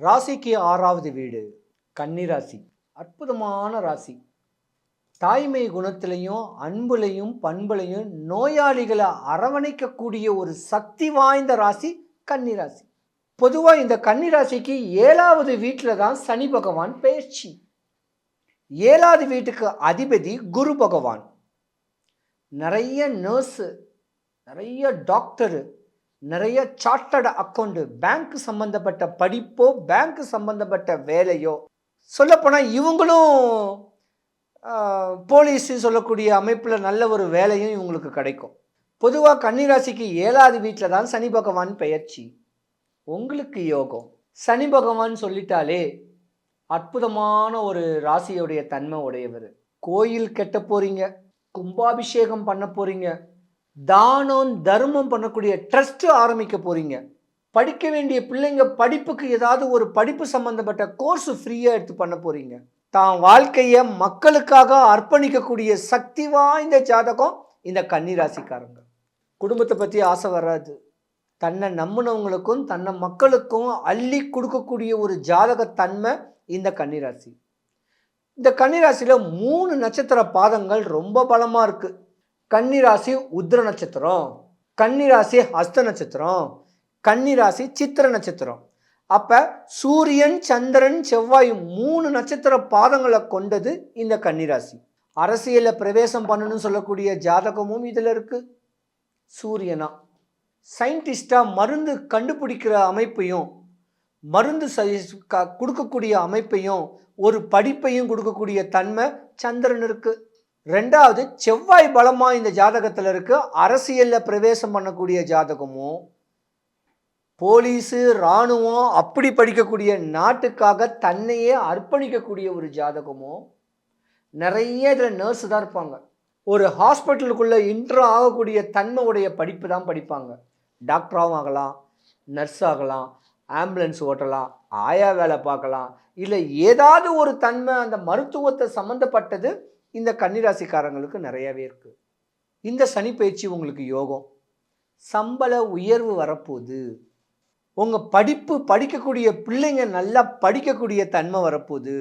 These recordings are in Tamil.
ராசிக்கு ஆறாவது வீடு கன்னிராசி அற்புதமான ராசி. தாய்மை குணத்திலையும் அன்புலையும் பண்புலையும் நோயாளிகளை அரவணைக்கக்கூடிய ஒரு சக்தி வாய்ந்த ராசி கன்னிராசி பொதுவாக இந்த கன்னிராசிக்கு ஏழாவது வீட்டில் தான் சனி பகவான் பயிற்சி ஏழாவது வீட்டுக்கு அதிபதி குரு பகவான். நிறைய நர்ஸு நிறைய டாக்டரு நிறைய சார்ட்டர்டு அக்கௌண்ட்டு பேங்க் சம்மந்தப்பட்ட படிப்போ பேங்க் சம்மந்தப்பட்ட வேலையோ சொல்லப்போனால் இவங்களும் போலீஸ் சொல்லக்கூடிய அமைப்பில் நல்ல ஒரு வேலையும் இவங்களுக்கு கிடைக்கும். பொதுவாக கன்னிராசிக்கு ஏழாவது வீட்டில் தான் சனி பகவான் பெயர்ச்சி. உங்களுக்கு யோகம். சனி பகவான் சொல்லிட்டாலே அற்புதமான ஒரு ராசியுடைய தன்மை உடையவர். கோயில் கெட்ட போகிறீங்க கும்பாபிஷேகம் பண்ண போகிறீங்க தானம் தர்மம் பண்ணக்கூடிய ட்ரஸ்ட்டு ஆரம்பிக்க போகிறீங்க படிக்க வேண்டிய பிள்ளைங்க படிப்புக்கு ஏதாவது ஒரு படிப்பு சம்மந்தப்பட்ட கோர்ஸ் ஃப்ரீயாக எடுத்து பண்ண போகிறீங்க தான் வாழ்க்கையை மக்களுக்காக அர்ப்பணிக்கக்கூடிய சக்தி வாய்ந்த ஜாதகம் இந்த கன்னிராசிக்காரங்க. குடும்பத்தை பற்றி ஆசை வராது. தன்னை நம்பினவங்களுக்கும் தன்னை மக்களுக்கும் அள்ளி கொடுக்கக்கூடிய ஒரு ஜாதகத்தன்மை இந்த கன்னிராசி. இந்த கன்னிராசியில் மூணு நட்சத்திர பாதங்கள் ரொம்ப பலமாக இருக்குது கன்னிராசி உத்திர நட்சத்திரம் கன்னிராசி ஹஸ்த நட்சத்திரம் கன்னிராசி சித்திர நட்சத்திரம். அப்போ சூரியன் சந்திரன் செவ்வாய் மூணு நட்சத்திர பாதங்களை கொண்டது இந்த கன்னிராசி. அரசியலில் பிரவேசம் பண்ணணும்னு சொல்லக்கூடிய ஜாதகமும் இதில் இருக்குது சூரியனா சயின்டிஸ்டாக மருந்து கண்டுபிடிக்கிற அமைப்பையும் மருந்து க கொடுக்கக்கூடிய அமைப்பையும் ஒரு படிப்பையும் கொடுக்கக்கூடிய தன்மை சந்திரன் இருக்குது ரெண்டாவது செவ்வாய் பலமாக இந்த ஜாதகத்தில் இருக்கு. அரசியலில் பிரவேசம் பண்ணக்கூடிய ஜாதகமும் போலீஸு இராணுவம் அப்படி படிக்கக்கூடிய நாட்டுக்காக தன்னையே அர்ப்பணிக்கக்கூடிய ஒரு ஜாதகமும் நிறைய இதில் நர்ஸு தான் இருப்பாங்க. ஒரு ஹாஸ்பிட்டலுக்குள்ளே இன்ட்ரோ ஆகக்கூடிய தன்மை உடைய படிப்பு தான் படிப்பாங்க. டாக்டராகவும் ஆகலாம் நர்ஸ் ஆகலாம் ஆம்புலன்ஸ் ஓட்டலாம் ஆயா வேலை பார்க்கலாம். இல்லை ஏதாவது ஒரு தன்மை அந்த மருத்துவத்தை சம்மந்தப்பட்டது இந்த கன்னிராசிக்காரங்களுக்கு நிறையவே இருக்குது இந்த சனி பயிற்சி உங்களுக்கு யோகம். சம்பள உயர்வு வரப்போகுது. உங்கள் படிப்பு படிக்கக்கூடிய பிள்ளைங்க நல்லா படிக்கக்கூடிய தன்மை வரப்போகுது.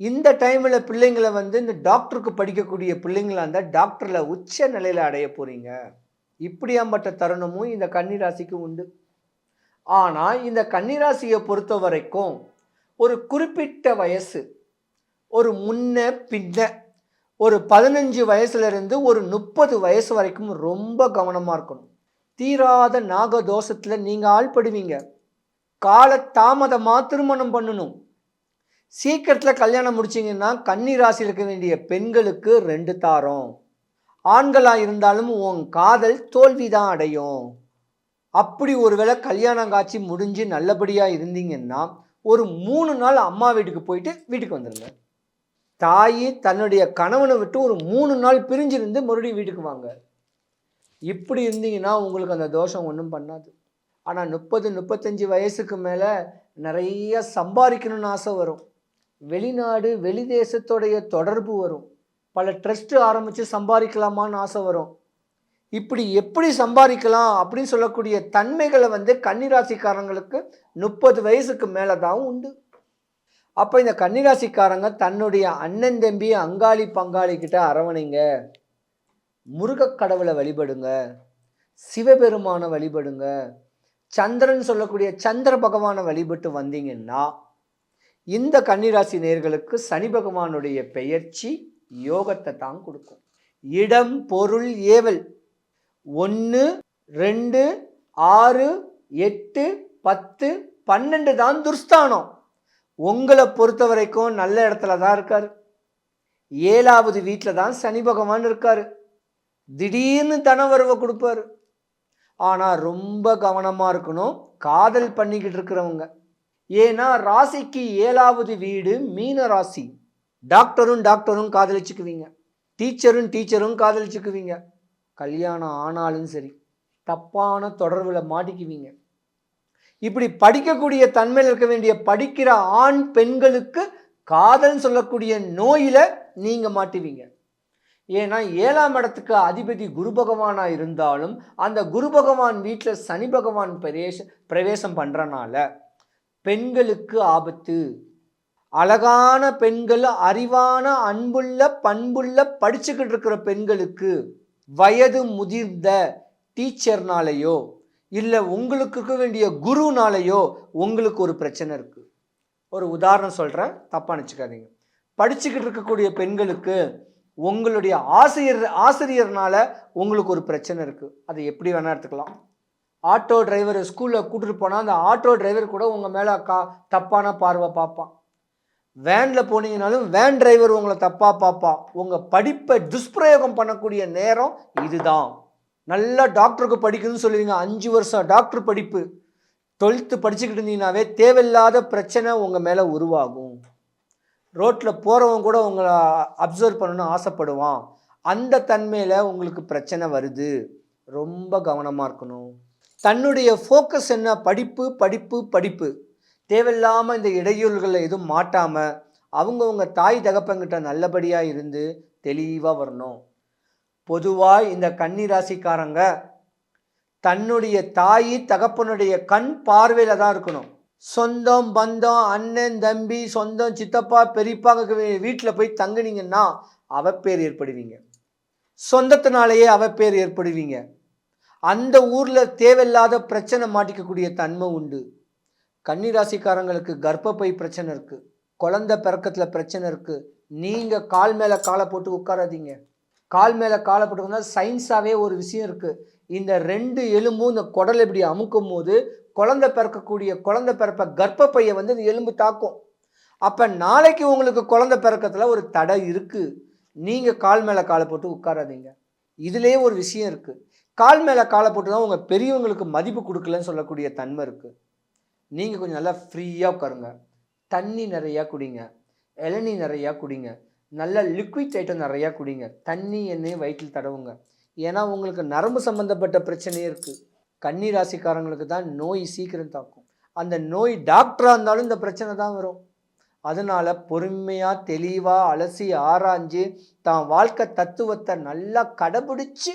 இந்த டைமில் பிள்ளைங்களை வந்து இந்த டாக்டருக்கு படிக்கக்கூடிய பிள்ளைங்களாக இருந்தால் டாக்டரில் உச்ச நிலையில் அடைய போகிறீங்க இப்படியாம்பட்ட தருணமும் இந்த கன்னிராசிக்கு உண்டு. ஆனால் இந்த கன்னிராசியை பொறுத்த வரைக்கும் ஒரு குறிப்பிட்ட வயசு ஒரு முன்ன பின்ன ஒரு பதினஞ்சு வயசுலேருந்து ஒரு முப்பது வயசு வரைக்கும் ரொம்ப கவனமாக இருக்கணும். தீராத நாக தோஷத்தில் நீங்கள் ஆள்படுவீங்க. கால தாமதமாக திருமணம் பண்ணணும். சீக்கிரத்தில் கல்யாணம் முடிச்சிங்கன்னா கன்னி ராசியில் இருக்க வேண்டிய பெண்களுக்கு ரெண்டு தாரம். ஆண்களாக இருந்தாலும் உன் காதல் தோல்வி தான் அடையும். அப்படி ஒருவேளை கல்யாணம் காட்சி முடிஞ்சு நல்லபடியாக இருந்தீங்கன்னா ஒரு மூணு நாள் அம்மா வீட்டுக்கு போயிட்டு வீட்டுக்கு வந்துடுங்க தாய் தன்னுடைய கணவனை விட்டு ஒரு மூணு நாள் பிரிஞ்சிருந்து மறுபடியும் வீட்டுக்கு வாங்க. இப்படி இருந்தீங்கன்னா உங்களுக்கு அந்த தோஷம் ஒன்றும் பண்ணாது. ஆனால் முப்பது முப்பத்தஞ்சு வயசுக்கு மேலே நிறைய சம்பாதிக்கணும்னு ஆசை வரும். வெளிநாடு வெளி தேசத்தோடைய தொடர்பு வரும். பல ட்ரஸ்ட்டு ஆரம்பித்து சம்பாதிக்கலாமான்னு ஆசை வரும். இப்படி எப்படி சம்பாதிக்கலாம் அப்படின்னு சொல்லக்கூடிய தன்மைகளை வந்து கன்னிராசிக்காரங்களுக்கு முப்பது வயசுக்கு மேலே தான் உண்டு. அப்போ இந்த கன்னிராசிக்காரங்க தன்னுடைய அண்ணன் தம்பி அங்காளி பங்காளிக்கிட்ட அரவணைங்க. முருகக் கடவுளை வழிபடுங்க. சிவபெருமானை வழிபடுங்க. சந்திரன் சொல்லக்கூடிய சந்திர பகவானை வழிபட்டு வந்தீங்கன்னா இந்த கன்னிராசி நேர்களுக்கு சனி பகவானுடைய பெயர்ச்சி யோகத்தை தான் கொடுக்கும். இடம் பொருள் ஏவல் ஒன்று ரெண்டு ஆறு எட்டு பத்து பன்னெண்டு தான் துர்ஸ்தானம். உங்களை பொறுத்த வரைக்கும் நல்ல இடத்துல தான் இருக்கார். ஏழாவது வீட்டில் தான் சனி பகவான் இருக்கார். திடீர்னு தனவரவை கொடுப்பாரு. ஆனால் ரொம்ப கவனமாக இருக்கணும் காதல் பண்ணிக்கிட்டு இருக்கிறவங்க. ஏன்னா ராசிக்கு ஏழாவது வீடு மீன ராசி. டாக்டரும் டாக்டரும் காதலிச்சுக்குவீங்க. டீச்சரும் டீச்சரும் காதலிச்சுக்குவீங்க. கல்யாணம் ஆனாலும் சரி தப்பான தொடர்பில் மாட்டிக்குவீங்க. இப்படி படிக்கக்கூடிய தன்மையில் இருக்க வேண்டிய படிக்கிற ஆண் பெண்களுக்கு காதல் சொல்லக்கூடிய நோயில் நீங்கள் மாட்டுவீங்க. ஏன்னா ஏழாம் இடத்துக்கு அதிபதி குரு பகவானாக இருந்தாலும் அந்த குரு பகவான் வீட்டில் சனி பகவான் பிரவேச பிரவேசம் பண்ணுறனால பெண்களுக்கு ஆபத்து. அழகான பெண்கள் அறிவான அன்புள்ள பண்புள்ள படிச்சுக்கிட்டு இருக்கிற பெண்களுக்கு வயது முதிர்ந்த டீச்சர்னாலேயோ இல்லை உங்களுக்கு வேண்டிய குருனாலேயோ உங்களுக்கு ஒரு பிரச்சனை இருக்குது ஒரு உதாரணம் சொல்கிறேன் தப்பாக நினச்சிக்காதீங்க. படிச்சுக்கிட்டு இருக்கக்கூடிய பெண்களுக்கு உங்களுடைய ஆசிரியர் ஆசிரியர்னால உங்களுக்கு ஒரு பிரச்சனை இருக்குது அதை எப்படி வேணால் எடுத்துக்கலாம். ஆட்டோ டிரைவர் ஸ்கூலில் கூட்டிகிட்டு போனால் அந்த ஆட்டோ டிரைவர் கூட உங்கள் மேலே கா தப்பான பார்வை பார்ப்பான். வேனில் போனீங்கனாலும் வேன் டிரைவர் உங்களை தப்பாக பார்ப்பான். உங்கள் படிப்பை துஷ்பிரயோகம் பண்ணக்கூடிய நேரம் இதுதான். நல்லா டாக்டருக்கு படிக்கணும்னு சொல்லுவீங்க. அஞ்சு வருஷம் டாக்டர் படிப்பு. டுவெல்த்து படிச்சுக்கிட்டு இருந்தீங்கனாவே தேவையில்லாத பிரச்சனை உங்கள் மேலே உருவாகும். ரோட்டில் போகிறவங்க கூட உங்களை அப்சர்வ் பண்ணணும்னு ஆசைப்படுவான். அந்த தன்மையில் உங்களுக்கு பிரச்சனை வருது. ரொம்ப கவனமாக இருக்கணும். தன்னுடைய ஃபோக்கஸ் என்ன? படிப்பு படிப்பு படிப்பு. தேவையில்லாமல் இந்த இடையூறுகளில் எதுவும் மாட்டாமல் அவங்கவுங்க தாய் தகப்பங்கிட்ட நல்லபடியாக இருந்து தெளிவாக வரணும். பொதுவாக இந்த கன்னி ராசிக்காரங்க தன்னுடைய தாய் தகப்பனுடைய கண் பார்வையில் தான் இருக்கணும். சொந்தம் பந்தம் அண்ணன் தம்பி சொந்தம் சித்தப்பா பெரியப்பா வீட்டில் போய் தங்குனீங்கன்னா அவப்பேர் ஏற்படுவீங்க. சொந்தத்தினாலேயே அவப்பேர் ஏற்படுவீங்க. அந்த ஊரில் தேவையில்லாத பிரச்சனை மாட்டிக்கக்கூடிய தன்மை உண்டு. கன்னிராசிக்காரங்களுக்கு கர்ப்பப்பை பிரச்சனை இருக்குது குழந்தை பிறக்கத்தில் பிரச்சனை இருக்குது நீங்கள் கால் மேலே காலை போட்டு உட்காராதீங்க. கால் மேலே காலை போட்டு உட்காந்தா சயின்ஸாகவே ஒரு விஷயம் இருக்குது இந்த ரெண்டு எலும்பும் இந்த குடல் இப்படி அமுக்கும் போது குழந்தை பிறக்கக்கூடிய குழந்தை பிறப்ப கர்ப்பப்பையை வந்து இந்த எலும்பு தாக்கும். அப்போ நாளைக்கு உங்களுக்கு குழந்தை பிறக்கத்தில் ஒரு தடை இருக்குது நீங்கள் கால் மேலே காலை போட்டு உட்காராதீங்க. இதுலேயே ஒரு விஷயம் இருக்குது கால் மேலே காலை போட்டு தான் உங்கள் பெரியவங்களுக்கு மதிப்பு கொடுக்கலன்னு சொல்லக்கூடிய தன்மை இருக்குது நீங்கள் கொஞ்சம் நல்லா ஃப்ரீயாக உட்காருங்க. தண்ணி நிறையா குடிங்க. இளநீ நிறையா குடிங்க. நல்ல லிக்விட் ஐட்டம் நிறையா குடிங்க. தண்ணி எண்ணெய் வயிற்றில் தடவுங்க. ஏன்னா உங்களுக்கு நரம்பு சம்மந்தப்பட்ட பிரச்சனையே இருக்குது கன்னி ராசிக்காரங்களுக்கு தான் நோய் சீக்கிரம் தாக்கும். அந்த நோய் டாக்டராக இருந்தாலும் இந்த பிரச்சனை தான் வரும். அதனால் பொறுமையாக தெளிவாக அலசி ஆராய்ஞ்சு தான் வாழ்க்கை தத்துவத்தை நல்லா கடைபிடிச்சு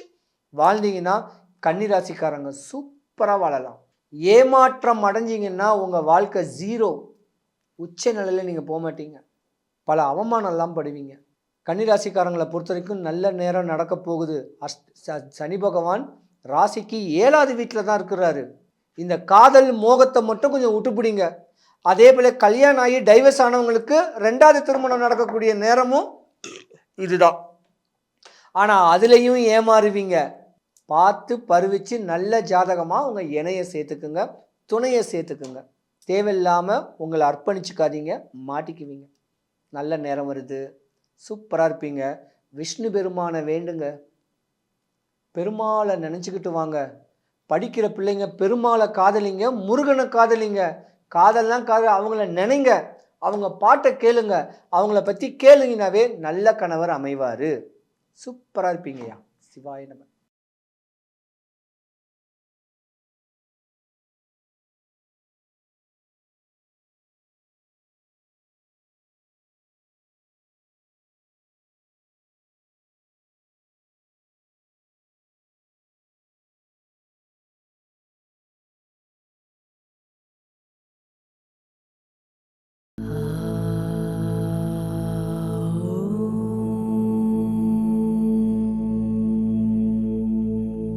வாழ்ந்தீங்கன்னா கன்னிராசிக்காரங்க சூப்பராக வாழலாம். ஏமாற்றம் அடைஞ்சிங்கன்னா உங்கள் வாழ்க்கை ஜீரோ உச்ச நிலையில் நீங்கள் போக மாட்டீங்க. பல அவமானம்லாம் படுவீங்க. கன்னிராசிக்காரங்களை பொறுத்த வரைக்கும் நல்ல நேரம் நடக்க போகுது. அஷ்ட ச- சனி பகவான் ராசிக்கு ஏழாவது வீட்டில் தான் இருக்கிறாரு. இந்த காதல் மோகத்தை மட்டும் கொஞ்சம் விட்டுப்பிடிங்க அதே போல் கல்யாணம் ஆகி டைவர்ஸ் ஆனவங்களுக்கு ரெண்டாவது திருமணம் நடக்கக்கூடிய நேரமும் இதுதான். ஆனால் அதுலேயும் ஏமாறுவீங்க. பார்த்து பருவிச்சு நல்ல ஜாதகமாக உங்கள் இணையை சேர்த்துக்குங்க துணையை சேர்த்துக்குங்க. தேவையில்லாமல் உங்களை அர்ப்பணிச்சுக்காதீங்க மாட்டிக்குவீங்க. நல்ல நேரம் வருது. சூப்பராக இருப்பீங்க. விஷ்ணு பெருமானை வேண்டுங்க. பெருமாளை நினச்சிக்கிட்டு வாங்க. படிக்கிற பிள்ளைங்க பெருமாளை காதலிங்க முருகனை காதலிங்க. காதல்லாம் காதல் அவங்கள நினைங்க. அவங்க பாட்டை கேளுங்க. அவங்கள பற்றி கேளுங்கனாவே நல்ல கணவர் அமைவார். சூப்பராக இருப்பீங்கய்யா. சிவாய நம்ம